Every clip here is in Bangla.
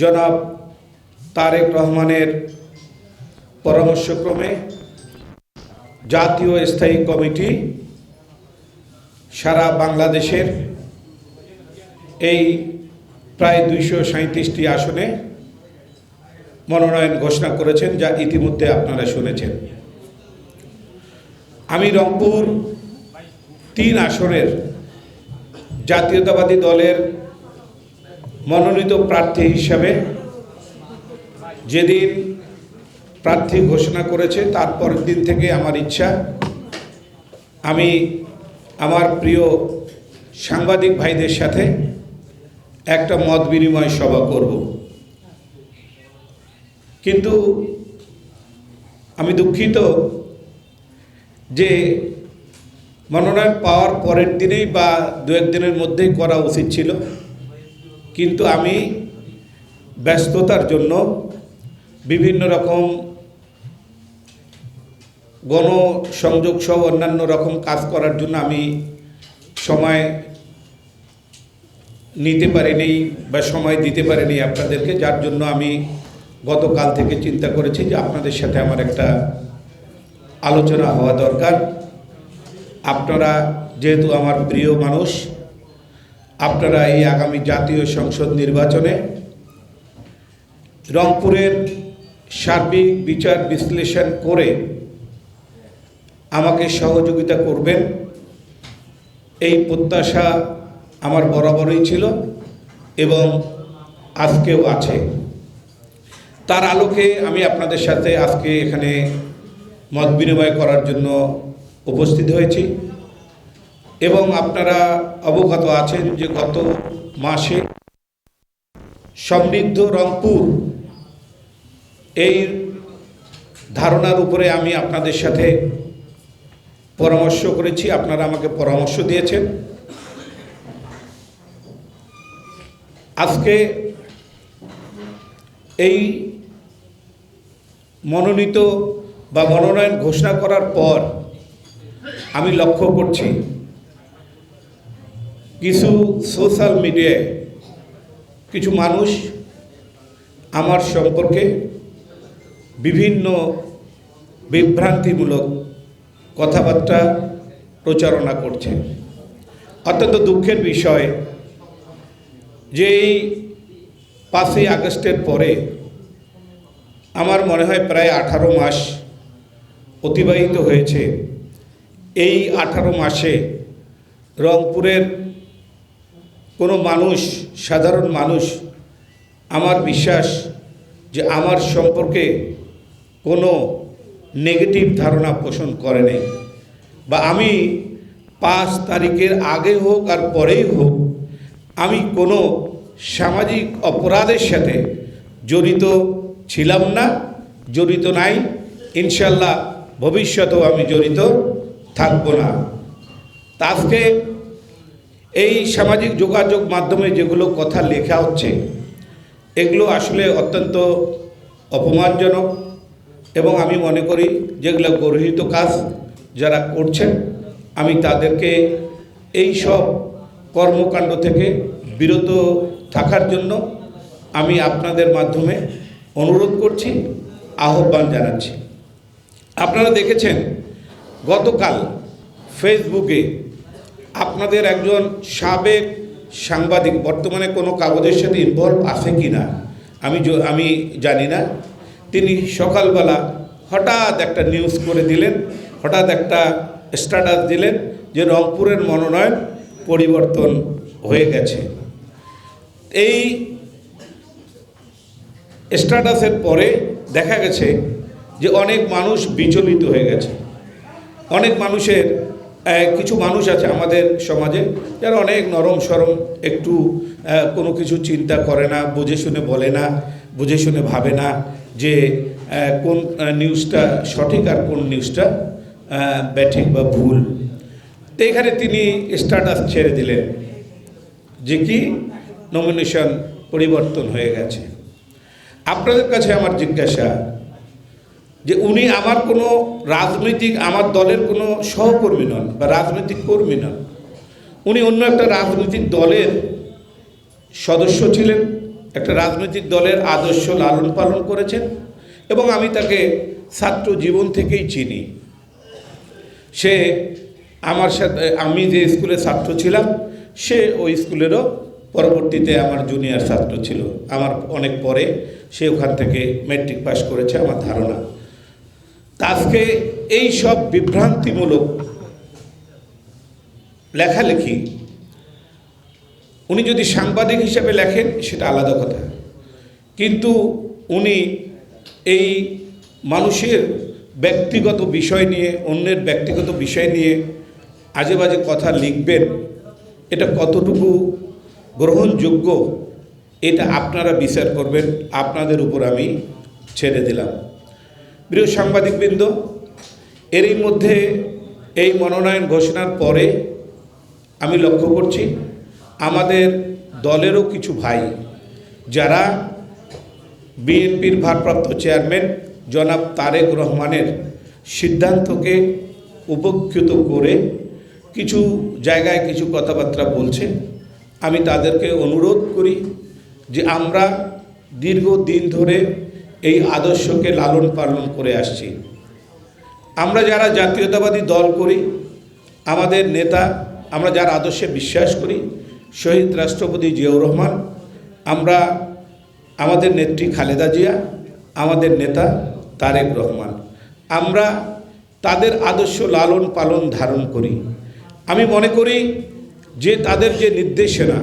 জনাব তারেক রহমানের পরামর্শক্রমে জাতীয় স্থায়ী কমিটি সারা বাংলাদেশের এই প্রায় দুইশো সাঁত্রিশটি আসনে মনোনয়ন ঘোষণা করেছেন, যা ইতিমধ্যে আপনারা শুনেছেন। আমি রংপুর তিন আসনের জাতীয়তাবাদী দলের মনোনীত প্রার্থী হিসাবে যেদিন প্রার্থী ঘোষণা করেছে তারপরের দিন থেকে আমার ইচ্ছা, আমি আমার প্রিয় সাংবাদিক ভাইদের সাথে একটা মত বিনিময় সভা করব। কিন্তু আমি দুঃখিত যে মনোনয়ন পাওয়ার পরের দিনেই বা দু একদিনের মধ্যেই করা উচিত ছিল। কিন্তু আমি ব্যস্ততার জন্য বিভিন্ন রকম গণসংযোগ সহ অন্যান্য রকম কাজ করার জন্য আমি সময় নিতে পারিনি বা সময় দিতে পারিনি আপনাদেরকে, যার জন্য আমি গতকাল থেকে চিন্তা করেছি যে আপনাদের সাথে আমার একটা আলোচনা হওয়া দরকার। আপনারা যেহেতু আমার প্রিয় মানুষ আপনারা এই আগামী জাতীয় সংসদ নির্বাচনে রংপুরের সার্বিক বিচার বিশ্লেষণ করে আমাকে সহযোগিতা করবেন। এই প্রত্যাশা আমার বরাবরই ছিল এবং আজকেও আছে। তার আলোকে আমি আপনাদের সাথে আজকে এখানে মত বিনিময় করার জন্য উপস্থিত হয়েছি। এবং আপনারা অবগত আছেন যে গত মাসে সমৃদ্ধ রংপুর এই ধারণার উপরে আমি আপনাদের সাথে পরামর্শ করেছি। আপনারা আমাকে পরামর্শ দিয়েছেন। আজকে এই মনোনীত বা মনোনয়ন ঘোষণা করার পর আমি লক্ষ্য করছি কিছু সোশ্যাল মিডিয়ায় কিছু মানুষ আমার সম্পর্কে বিভিন্ন বিভ্রান্তিমূলক কথাবার্তা প্রচারণা করছে। অত্যন্ত দুঃখের বিষয় যে এই পাঁচই আগস্টের পরে আমার মনে হয় প্রায় আঠারো মাস অতিবাহিত হয়েছে। এই আঠারো মাসে রংপুরের কোনো মানুষ, সাধারণ মানুষ, আমার বিশ্বাস যে আমার সম্পর্কে কোনো নেগেটিভ ধারণা পোষণ করে নেই। বা আমি পাঁচ তারিখের আগে হোক আর পরেই হোক, আমি কোনো সামাজিক অপরাধের সাথে জড়িত ছিলাম না, জড়িত নাই, ইনশাল্লাহ ভবিষ্যতেও আমি জড়িত থাকব না। তা আজকে এই সামাজিক যোগাযোগ মাধ্যমে যেগুলো কথা লেখা হচ্ছে, এগুলো আসলে অত্যন্ত অপমানজনক এবং আমি মনে করি যেগুলো গর্হিত কাজ যারা করছেন, আমি তাদেরকে এই সব কর্মকাণ্ড থেকে বিরত থাকার জন্য আমি আপনাদের মাধ্যমে অনুরোধ করছি, আহ্বান জানাচ্ছি। আপনারা দেখেছেন, গতকাল ফেসবুকে আপনাদের একজন সাবেক সাংবাদিক, বর্তমানে কোনো কাগজের সাথে ইনভলভ আছে কি না? আমি আমি জানি না। তিনি সকালবেলা হঠাৎ একটা নিউজ করে দিলেন, হঠাৎ একটা স্ট্যাটাস দিলেন যে রংপুরের মনোনয়ন পরিবর্তন হয়ে গেছে। এই স্ট্যাটাসের পরে দেখা গেছে যে অনেক মানুষ বিচলিত হয়ে গেছে। অনেক মানুষের কিছু মানুষ আছে আমাদের সমাজে যারা অনেক নরম সরম, একটু কোনো কিছু চিন্তা করে না, বুঝে শুনে বলে না, বুঝে শুনে ভাবে না যে কোন নিউজটা সঠিক আর কোন নিউজটা ব্যাঠিক বা ভুল। তো এখানে তিনি স্ট্যাটাস ছেড়ে দিলেন যে কি নমিনেশন পরিবর্তন হয়ে গেছে। আপনাদের কাছে আমার জিজ্ঞাসা যে উনি আমার কোনো রাজনৈতিক, আমার দলের কোনো সহকর্মী নন বা রাজনৈতিক কর্মী নন। উনি অন্য একটা রাজনৈতিক দলের সদস্য ছিলেন, একটা রাজনৈতিক দলের আদর্শ লালন পালন করেছেন এবং আমি তাকে ছাত্র জীবন থেকেই চিনি। সে আমার সাথে, আমি যে স্কুলে ছাত্র ছিলাম, সে ওই স্কুলেরও পরবর্তীতে আমার জুনিয়র ছাত্র ছিল। আমার অনেক পরে সে ওখান থেকে ম্যাট্রিক পাস করেছে, আমার ধারণা। আজকে এই সব বিভ্রান্তিমূলক লেখালেখি, উনি যদি সাংবাদিক হিসেবে লেখেন, সেটা আলাদা কথা। কিন্তু উনি এই মানুষের ব্যক্তিগত বিষয় নিয়ে, অন্যের ব্যক্তিগত বিষয় নিয়ে আজে বাজে কথা লিখবেন, এটা কতটুকু গ্রহণযোগ্য, এটা আপনারা বিচার করবেন, আপনাদের উপর আমি ছেড়ে দিলাম। প্রিয় সাংবাদিকবৃন্দ, এরই মধ্যে এই মনোনয়ন ঘোষণার পরে আমি লক্ষ্য করছি আমাদের দলেরও কিছু ভাই যারা বিএনপির ভারপ্রাপ্ত চেয়ারম্যান জনাব তারেক রহমানের সিদ্ধান্তকে উপেক্ষিত করে কিছু জায়গায় কিছু কথাবার্তা বলছে। আমি তাদেরকে অনুরোধ করি যে আমরা দীর্ঘদিন ধরে এই আদর্শকে লালন পালন করে আসছি। আমরা যারা জাতীয়তাবাদী দল করি, আমাদের নেতা, আমরা যার আদর্শে বিশ্বাস করি, শহীদ রাষ্ট্রপতি জিয়াউর রহমান, আমরা আমাদের নেত্রী খালেদা জিয়া, আমাদের নেতা তারেক রহমান। আমরা তাদের আদর্শ লালন পালন ধারণ করি। আমি মনে করি যে তাদের যে নির্দেশনা,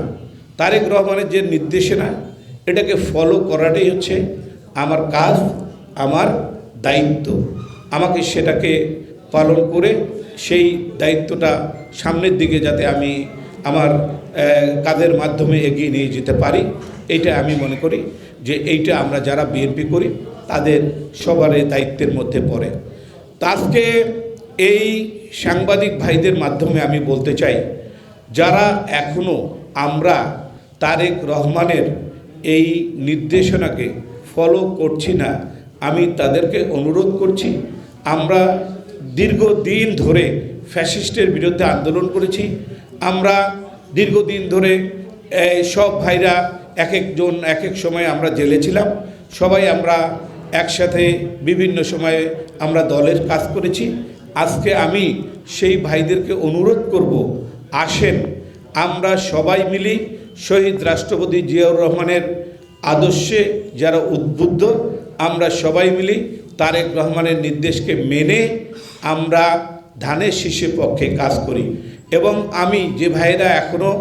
তারেক রহমানের যে নির্দেশনা, এটাকে ফলো করাটাই হচ্ছে আমার কাজ, আমার দায়িত্ব। আমাকে সেটাকে পালন করে সেই দায়িত্বটা সামনের দিকে যাতে আমি আমার কাজের মাধ্যমে এগিয়ে নিয়ে যেতে পারি এটা আমি মনে করি যে এইটা আমরা যারা বিএনপি করি, তাদের সবারই দায়িত্বের মধ্যে পড়ে। তা আজকে এই সাংবাদিক ভাইদের মাধ্যমে আমি বলতে চাই, যারা এখনও আমরা তারেক রহমানের এই নির্দেশনাকে ফলো করছি না, আমি তাদেরকে অনুরোধ করছি, আমরা দীর্ঘদিন ধরে ফ্যাসিস্টের বিরুদ্ধে আন্দোলন করেছি, আমরা দীর্ঘদিন ধরে সব ভাইরা এক একজন এক এক সময় আমরা জেলে ছিলাম, সবাই আমরা একসাথে বিভিন্ন সময়ে আমরা দলের কাজ করেছি, আজকে আমি সেই ভাইদেরকে অনুরোধ করব, আসেন, আমরা সবাই মিলি শহীদ রাষ্ট্রপতি জিয়াউর রহমানের আদর্শে যারা উদ্বুদ্ধ, আমরা সবাই মিলি তারেক রহমানের নির্দেশকে মেনে আমরা ধানের শীষের পক্ষে কাজ করি। এবং আমি যে ভাইয়েরা এখনও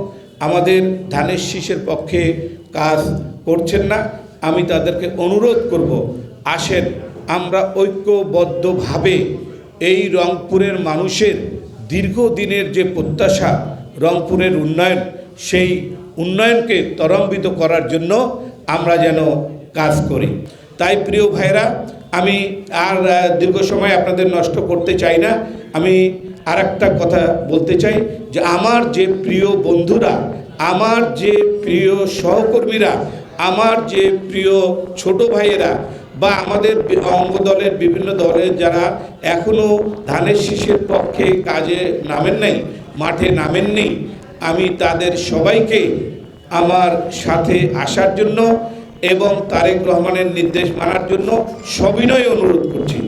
আমাদের ধানের শীষের পক্ষে কাজ করছেন না, আমি তাদেরকে অনুরোধ করব, আসেন, আমরা ঐক্যবদ্ধভাবে এই রংপুরের মানুষের দীর্ঘদিনের যে প্রত্যাশা রংপুরের উন্নয়ন, সেই উন্নয়নকে ত্বরান্বিত করার জন্য আমরা যেন কাজ করি। তাই প্রিয় ভাইরা আমি আর দীর্ঘ সময় আপনাদের নষ্ট করতে চাই না। আমি আর একটা কথা বলতে চাই যে, আমার যে প্রিয় বন্ধুরা, আমার যে প্রিয় সহকর্মীরা, আমার যে প্রিয় ছোট ভাইয়েরা বা আমাদের অঙ্গ দলের বিভিন্ন দলের যারা এখনও ধানের শীষের পক্ষে কাজে নামেন নাই, মাঠে নামেননি, আমি তাদের সবাইকে আমার সাথে আসার জন্য এবং তারেক রহমানের নির্দেশ মানার জন্য সবিনয় অনুরোধ করছি।